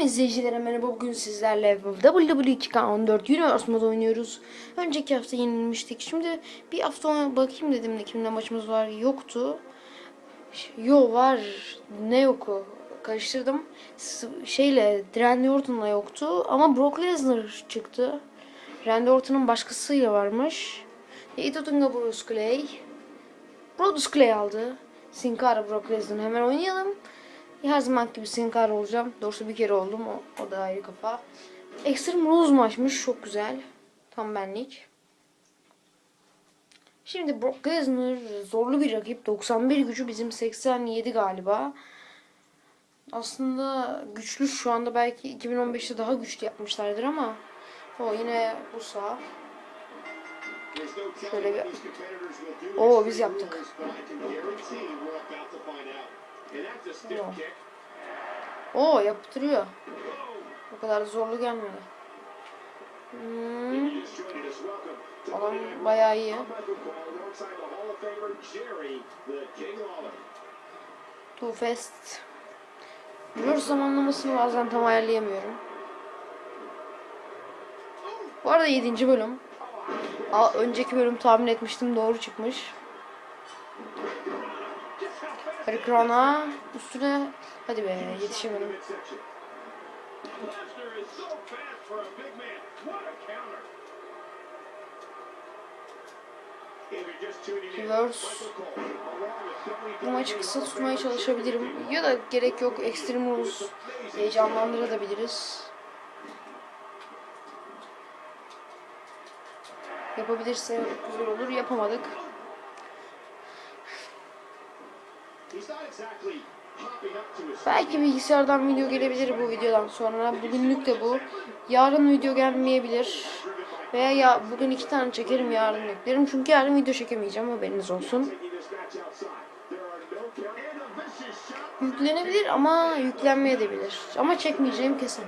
Tüm izleyicilere merhaba bugün sizlerle WWE2K14 Universe mod oynuyoruz. Önceki hafta yenilmiştik. Şimdi bir hafta bakayım dedim de kimle maçımız var. Yoktu. Yo var. Ne yoku? Karıştırdım. Şeyle Randy Orton'la yoktu. Ama Brock Lesnar çıktı. Randy Orton'un başkasıyla varmış. Ito Tunga Bruce Clay. Bruce Clay aldı. Sin Cara Brock Lesnar. Hemen oynayalım. Her zaman gibi Sin Cara olacağım. Doğrusu bir kere oldum. O, o da ayrı kafa. Extreme Rules maçmış. Çok güzel. Tam benlik. Şimdi Brock Lesnar zorlu bir rakip. 91 gücü bizim 87 galiba. Aslında güçlü şu anda belki 2015'te daha güçlü yapmışlardır ama o yine bu sağ. Şöyle bir Oo biz yaptık. Oo yaptırıyor. O kadar zorlu gelmedi. Hmm, adam bayağı iyi. Too Fast. Blur zamanlamasını bazen tam ayarlayamıyorum. Bu arada 7. bölüm. Aa, önceki bölüm tahmin etmiştim doğru çıkmış. Harikrana üstüne hadi be yetişemedim. Reverse. Bu maçı kısa tutmaya çalışabilirim. Ya da gerek yok. Extreme Rules heyecanlandırabiliriz. Yapabilirse güzel olur. Yapamadık. Belki bilgisayardan video gelebilir bu videodan sonra. Bugünlük de bu. Yarın video gelmeyebilir. Veya ya bugün iki tane çekerim yarın yüklerim. Çünkü yarın video çekemeyeceğim haberiniz olsun. Yüklenebilir ama yüklenmeyebilir. Ama çekmeyeceğim kesin.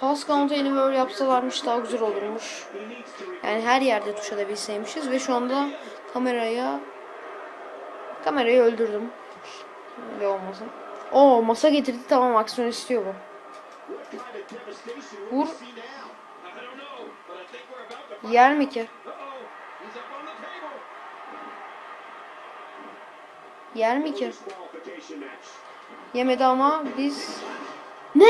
Fast Count Anywhere yapsalarmış daha güzel olurmuş. Yani her yerde tuşlayabilseymişiz ve şu anda kameraya kamerayı öldürdüm. Öyle olmasın. Oo masa getirdi tamam aksiyon istiyor bu. Vur. Yer mi ki? Yer mi ki? Yemedi ama biz... Ne?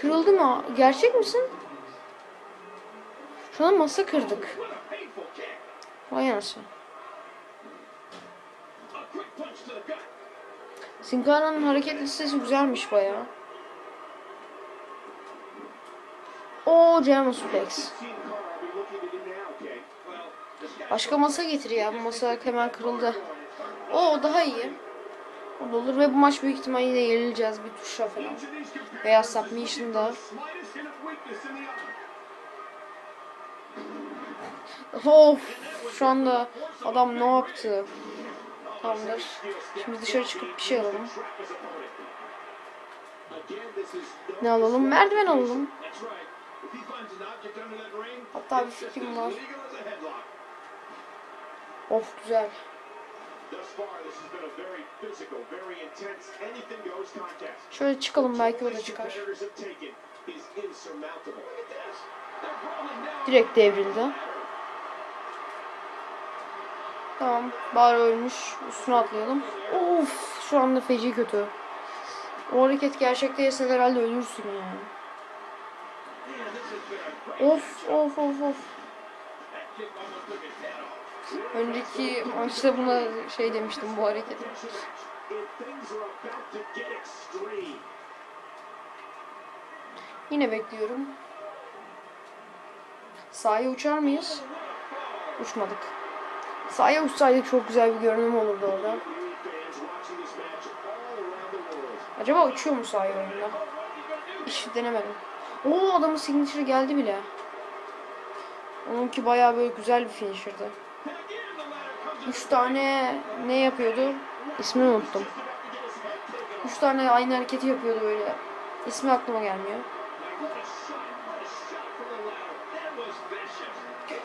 Kırıldı mı? Gerçek misin? Şu an masa kırdık. Vay anasını. Sin Cara'nın hareket listesi güzelmiş bayağı. O German Suplex. Başka masa getir ya. Bu masa hemen kırıldı. O daha iyi. O olur ve bu maç büyük ihtimalle yine yenileceğiz bir tuşla falan. Veya submission'da. Of şu anda adam ne yaptı? Tamamdır. Şimdi dışarı çıkıp bir şey alalım. Ne alalım? Merdiven alalım. Hatta bir fikrim var. Of güzel. Şöyle çıkalım belki o da çıkar. Direkt devrildi. Tamam. Bari ölmüş. Üstüne atlayalım. Of, şu anda feci kötü. O hareket gerçekteyse herhalde ölürsün yani. Of, of, of, of. Önceki maçta buna şey demiştim bu hareketi. Yine bekliyorum. Sahaya uçar mıyız? Uçmadık. Sahaya uçsaydık çok güzel bir görünüm olurdu orada. Acaba uçuyor mu sahaya oyunda? Hiç denemedim. Oo adamın signature geldi bile. Onunki bayağı böyle güzel bir finisher'dı. 3 tane ne yapıyordu? İsmini unuttum. 3 tane aynı hareketi yapıyordu böyle. İsmi aklıma gelmiyor.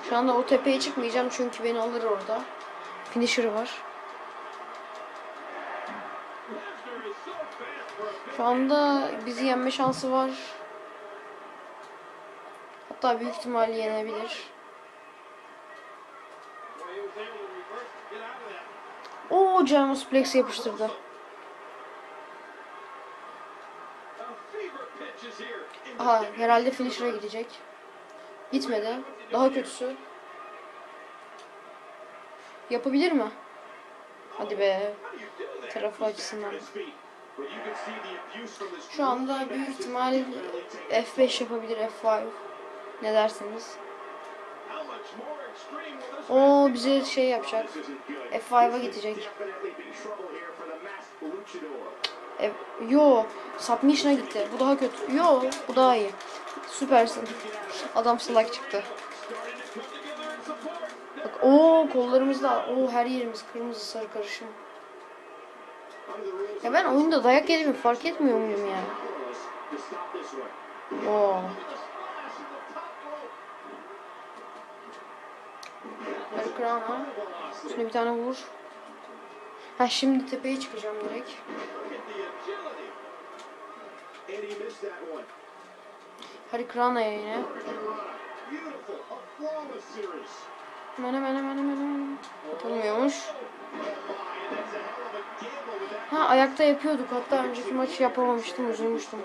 Şu anda o tepeye çıkmayacağım çünkü beni alır orada. Finisher var. Şu anda bizi yenme şansı var. Hatta büyük ihtimalle yenebilir. German Suplex yapıştırdı. Aha herhalde finisher'a gidecek. Gitmedi. Daha kötüsü. Yapabilir mi? Hadi be. Tarafı açısından. Şu anda büyük ihtimal F5 yapabilir F5. Ne dersiniz? O bize şey yapacak. F5'a gidecek. F Yo, submission'a gitti. Bu daha kötü. Yo, bu daha iyi. Süpersin. Adam salak çıktı. Bak, o kollarımızda, o her yerimiz kırmızı sarı karışım. Ya ben oyunda dayak yediğimi fark etmiyor muyum yani? Oo. Harikrana. Şuna bir tane vur. Ha şimdi tepeye çıkacağım direkt. Harikrana'ya yine. Hemen hemen hemen hemen hemen. Ha ayakta yapıyorduk. Hatta önceki maçı yapamamıştım. Üzülmüştüm.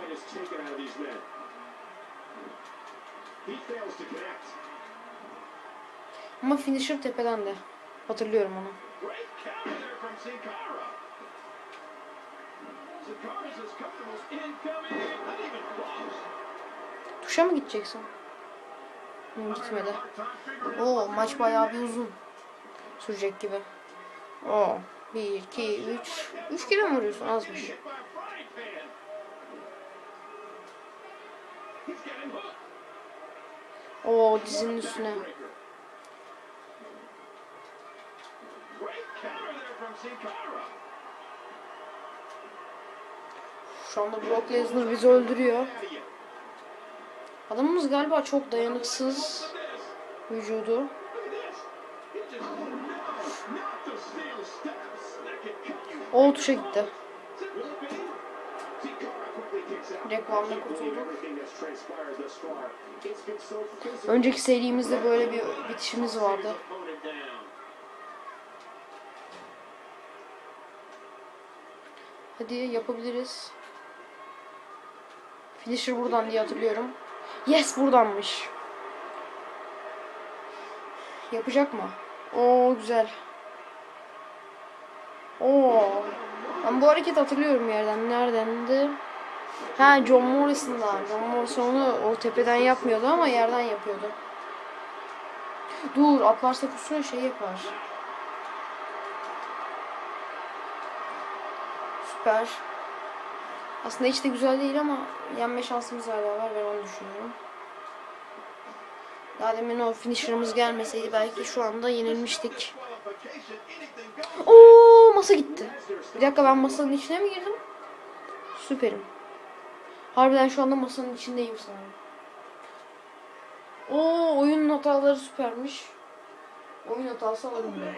Ama finisher tepeden de. Hatırlıyorum onu. Tuşa mı gideceksin? Hı, gitmedi. Oo maç bayağı bir uzun. Sürecek gibi. Oo. 1, 2, 3. 3 kere mi vuruyorsun? Azmış. Oo dizinin üstüne. Şu anda Brock Lesnar bizi öldürüyor. Adamımız galiba çok dayanıksız vücudu. O tuşa gitti. Reklamda kurtulduk. Önceki serimizde böyle bir bitişimiz vardı. Hadi yapabiliriz. Finisher buradan diye hatırlıyorum. Yes buradanmış. Yapacak mı? Oo güzel. Oo. Ben bu hareketi hatırlıyorum yerden. Neredendi? Ha John Morrison'dan. John Morrison onu o tepeden yapmıyordu ama yerden yapıyordu. Dur atlarsa kusura şey yapar. Süper. Aslında hiç de güzel değil ama yenme şansımız hala var ben onu düşünüyorum. Daha demin o finisher'ımız gelmeseydi belki şu anda yenilmiştik. Oo masa gitti. Bir dakika ben masanın içine mi girdim? Süperim. Harbiden şu anda masanın içindeyim sanırım. Oo oyunun hataları süpermiş. Oyun hatası alınmıyor.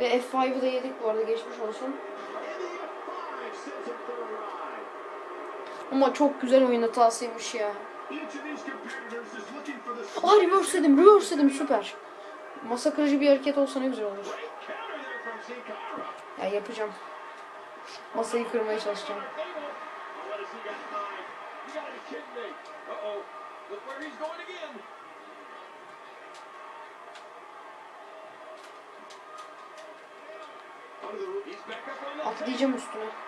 Ve F5'ı da yedik bu arada geçmiş olsun. Ama çok güzel oyun hatasıymış ya. Aa reverse dedim, reverse dedim süper. Masa kırıcı bir hareket olsa ne güzel olur. Ya yapacağım. Masayı kırmaya çalışacağım. Atlayacağım üstüne.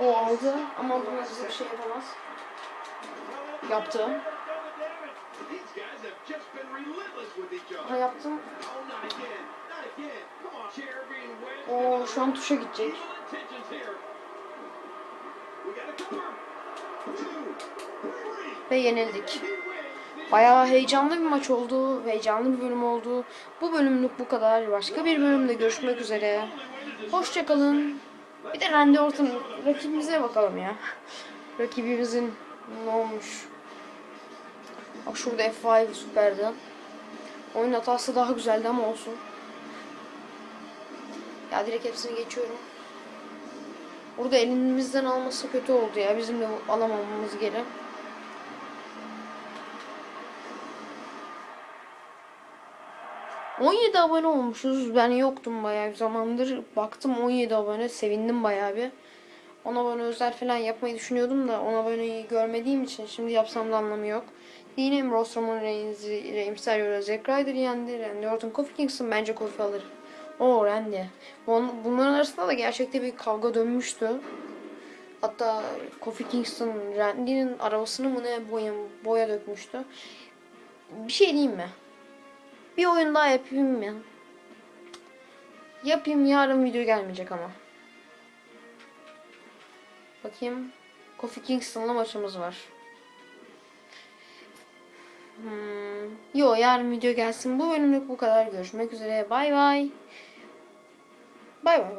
O aldı ama buna bize bir şey yapamaz. Yaptı. Ha into the şu an tuşa gidecek. Ve yenildik. Bayağı heyecanlı bir maç oldu. Heyecanlı bir bölüm oldu. Bu bölümlük bu kadar. Başka bir bölümde görüşmek üzere. Hoşçakalın. Bir de Randy Orton rakibimize bakalım ya. Rakibimizin ne olmuş? Bak şurada F5 süperdi. Oyun hatası daha güzeldi ama olsun. Ya direkt hepsini geçiyorum. Burada elimizden alması kötü oldu ya. Bizim de alamamamız geri. ...17 abone olmuşuz. Ben yoktum bayağı bir zamandır. Baktım 17 abone. Sevindim bayağı bir. 10 abone özel falan yapmayı düşünüyordum da 10 aboneyi görmediğim için şimdi yapsam da anlamı yok. Yine Ambrose Roman Reigns'i, Rey Mysterio, Zack Ryder yendi. Randy Orton, Kofi Kingston bence Kofi alır. O Randy. Bun- Bunların arasında da gerçekte bir kavga dönmüştü. Hatta Kofi Kingston Randy'nin arabasını mı ne boya, boya dökmüştü. Bir şey diyeyim mi? Bir oyun daha yapayım mı? Yapayım yarın video gelmeyecek ama. Bakayım. Kofi Kingston'la maçımız var. Hmm. Yo yarın video gelsin. Bu bölümlük bu kadar. Görüşmek üzere. Bay bay. Bay bay.